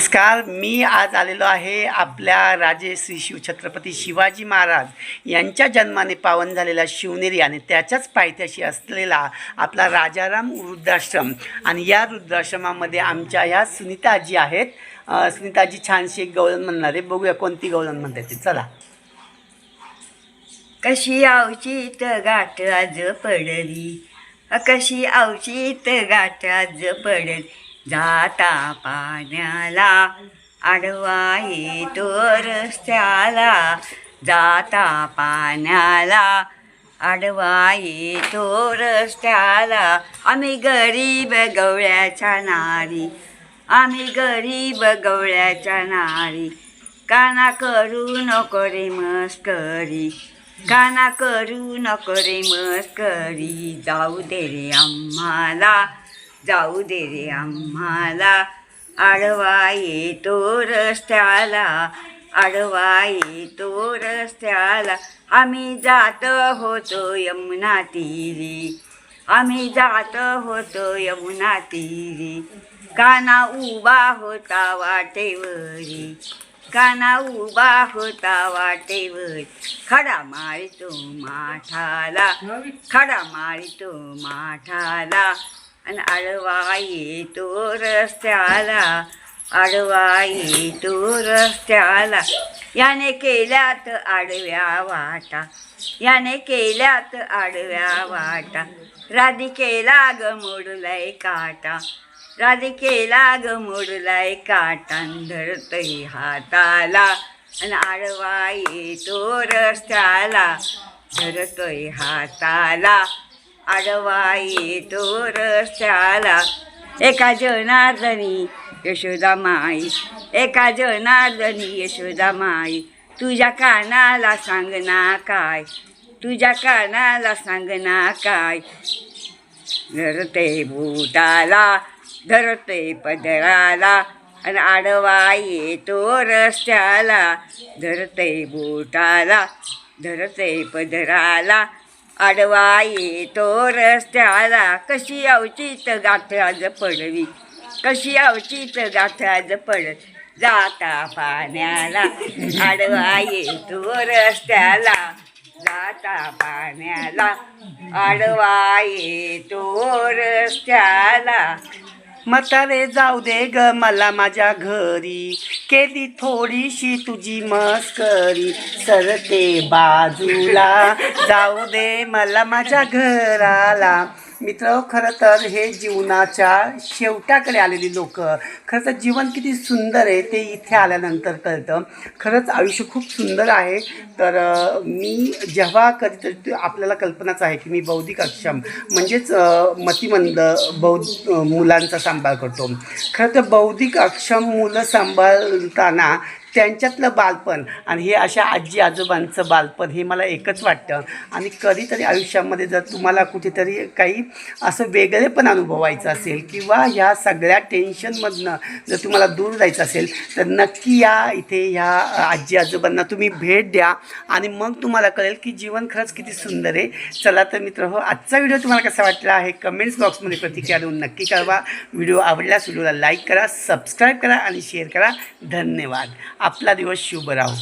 नमस्कार मी आज आलेलो आहे आपल्या राजे श्री शिवछत्रपती शिवाजी महाराज यांच्या जन्माने पावन झालेला शिवनेरी आणि त्याच्याच पायथ्याशी असलेला आपला राजाराम वृद्धाश्रम. आणि या वृद्धाश्रमामध्ये आमच्या ह्या सुनीताजी आहेत. सुनीताजी छानशी एक गवळण म्हणणार आहे. बघूया कोणती गवळण म्हणते ती. चला. कशी आवशीत गाठ आज पडली? कशी आवशीत गाठ आज पडली? जाता पाण्याला आडवा येतो रस्त्याला. जाता पाण्याला आडवा येतो रस्त्याला. आम्ही गरीब गवळ्याच्या नारी आम्ही गरीब गवळ्याच्या नारी. काना करू नको रे मस्करी काना करू नको रे मस्करी. जाऊ दे रे आम्हाला जाऊ दे रे आम्हाला. आडवा येतो रस्त्याला आडवा येतो रस्त्याला. आम्ही जात होतो यमुना तिरी आम्ही जात होतो यमुना तिरी काना उभा होता वाटेवरी काना उभा होता वाटेवर. खडा मारितो माठाला खडा मारितो माठाला. आणि आडवा येतो रस्त्याला आडवा येतो रस्त्याला याने केल्यात आडव्या वाटा याने केल्यात आडव्या वाटा. राधिकेला ग मोडलाय काटा राधिकेला ग मोडलाय काटान धरतय हाताला. आणि आडवाई तो रस्त्याला धरतोय हाताला. आडवा येतो रस्त्याला एका जनार्दनी यशोदा माई. एका जनार्दनी यशोदा माई. तुझ्या कानाला सांगना काय? तुझ्या कानाला सांगना काय? धरते बोटाला धरते पदराला. आणि आडवा येतो रस्त्याला धरते बोटाला धरते पदराला. आडवा येतो रस्त्याला कशी अवचित गाठ पडवी? कशी अवचित गाठ पड पडत जाता पाण्याला आडवा येतो रस्त्याला जाता पाण्याला आडवा येतो रस्त्याला. म्हातारे जाऊ दे ग मला माझ्या घरी. केली थोडीशी तुझी मस्करी. सरते बाजूला. जाऊ दे मला माझ्या घराला. मित्र खरं तर हे जीवनाच्या शेवटाकडे आलेली लोक खरं तर जीवन किती सुंदर आहे ते इथे आल्यानंतर कळतं. खरंच आयुष्य खूप सुंदर आहे. तर मी जेव्हा कधीतरी आपल्याला कल्पनाच आहे की मी बौद्धिक अक्षम म्हणजेच मतिमंद बौद्ध मुलांचा सांभाळ करतो. खरं तर बौद्धिक अक्षम मुलं सांभाळताना त्यांच्यातलं बालपण आणि हे अशा आजी आजोबांचं बालपण हे मला एकच वाटतं. आणि कधीतरी आयुष्यामध्ये जर तुम्हाला कुठेतरी काही असं वेगळेपण अनुभवायचं असेल किंवा ह्या सगळ्या टेन्शनमधनं जर तुम्हाला दूर जायचं असेल तर नक्की या इथे ह्या आजी आजोबांना तुम्ही भेट द्या आणि मग तुम्हाला कळेल की जीवन खरंच किती सुंदर आहे. चला तर मित्र हो आजचा व्हिडिओ तुम्हाला कसा वाटला आहे कमेंट्स बॉक्समध्ये प्रतिक्रिया देऊन नक्की कळवा. व्हिडिओ आवडल्यास व्हिडिओला लाईक करा सबस्क्राईब करा आणि शेअर करा. धन्यवाद. आपला दिवस शुभ राहो.